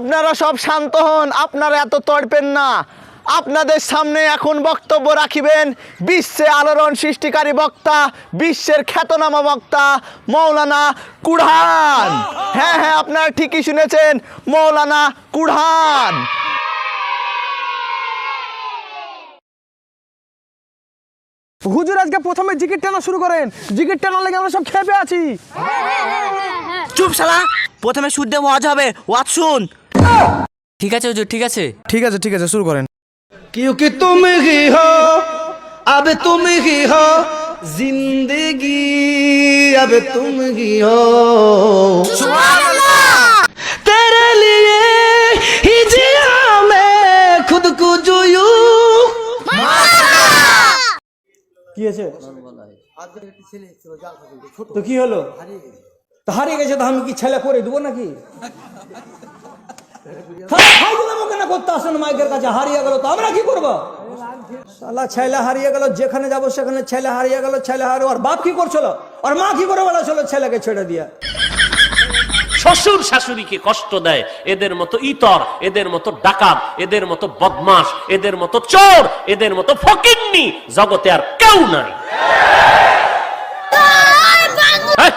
আপনারা সব শান্ত হন আপনারা এত তড়পেন না। আপনাদের সামনে এখন বক্তব্য রাখিবেন বিশ্বে আলোড়ন সৃষ্টিকারী বক্তা বিশ্বের খ্যাতনামা বক্তা মৌলানা কুড়হান হ্যাঁ হ্যাঁ আপনারা ঠিকই শুনেছেন মৌলানা কুড়হান হুজুর আজকে প্রথমে জিকির টানা শুরু করেন। জিকির টানার লেগে আমরা সব খেপে আছি। চুপ শালা প্রথমে শুদ্ধে ওয়াজ হবে ওয়াজ শুন। ঠিক আছে হুজুর ঠিক আছে ঠিক আছে ঠিক আছে শুরু করেন क्योंकि तुम ही हो अब तुम ही हो जिंदगी अब तुम ही हो तेरे लिए ही जिया मैं खुद को जो यूं কি আছে তো কি হলো তো হারিয়ে গেছে তো আমি কি ছেলে করে দেবো নাকি তাহলে ফাইজলামো কেন করতে আসেন মাইকের কাছে, হারিয়ে গেল তো, আমরা কি করব? শালা ছেলে হারিয়ে গেল, যেখানে যাব সেখানে ছেলে হারিয়ে গেল, ছেলে হারিয়ে আর বাপ কি করছিল? আর মা কি করে বলেছিল ছেলেকে ছেড়ে দিয়া? শ্বশুর শাশুড়িকে কষ্ট দেয়, এদের মতো ইতর, এদের মতো ডাকাত, এদের মতো বদমাস এদের মতো চোর, এদের মতো ফকিন্নি, জগতে আর কেউ নাই হ্যাঁ?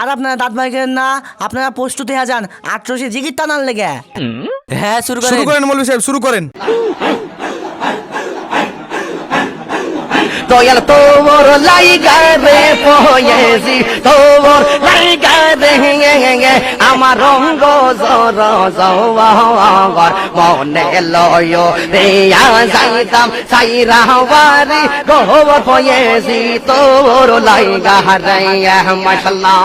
আর আপনারা দাঁত মাইকেন না? আপনারা প্রস্তুত হয়ে যান। আটশোশে জিগির টানার লেগে হ্যাঁ শুরু করেন। শুরু করেন মৌলভী সাহেব শুরু করেন। দয়াল তোর লাইগা রে পয়েছি তোর লাইগা রে আমার রঙ্গ জর জওয়ার মনে লয় রে যাইতাম সাইরা বাড়ি গোবর পয়েছি তোর লাইগা রে মাশাল্লাহ।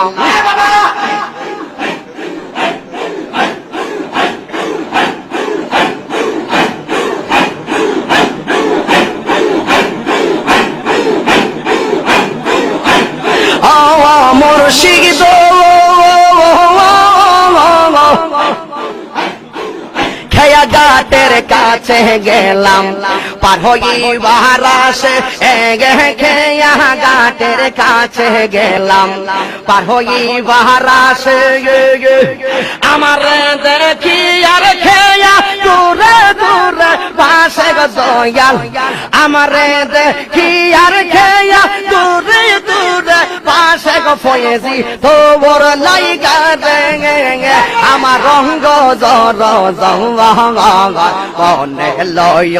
মুর্শিদ খেয়া কাছে গেলাম, পার হইবার খেয়া গাটের কাছে গেলাম, পার হইবার আমার দেখি আর খেয়া, দূরে দূরে গো দয়াল। আমার দেখি আর খেয়া পাশে ফয়েছি তোর লাইগা রে আমার রঙ্গ জর মনে লয়।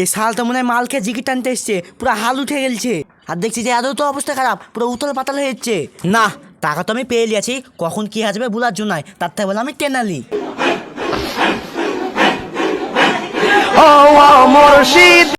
এই শাল তো মনে হয় মালকে জিকির টানতে এসছে পুরো হাল উঠে গেলছে। আর দেখছি যে এত তো অবস্থা খারাপ পুরো উতল পাতাল হয়ে যাচ্ছে। না টাকা তো আমি পেয়ে লিয়াছি কখন কি আসবে বলার জন্য তার থেকে বলে আমি টেনালি ও মুর্শিদ।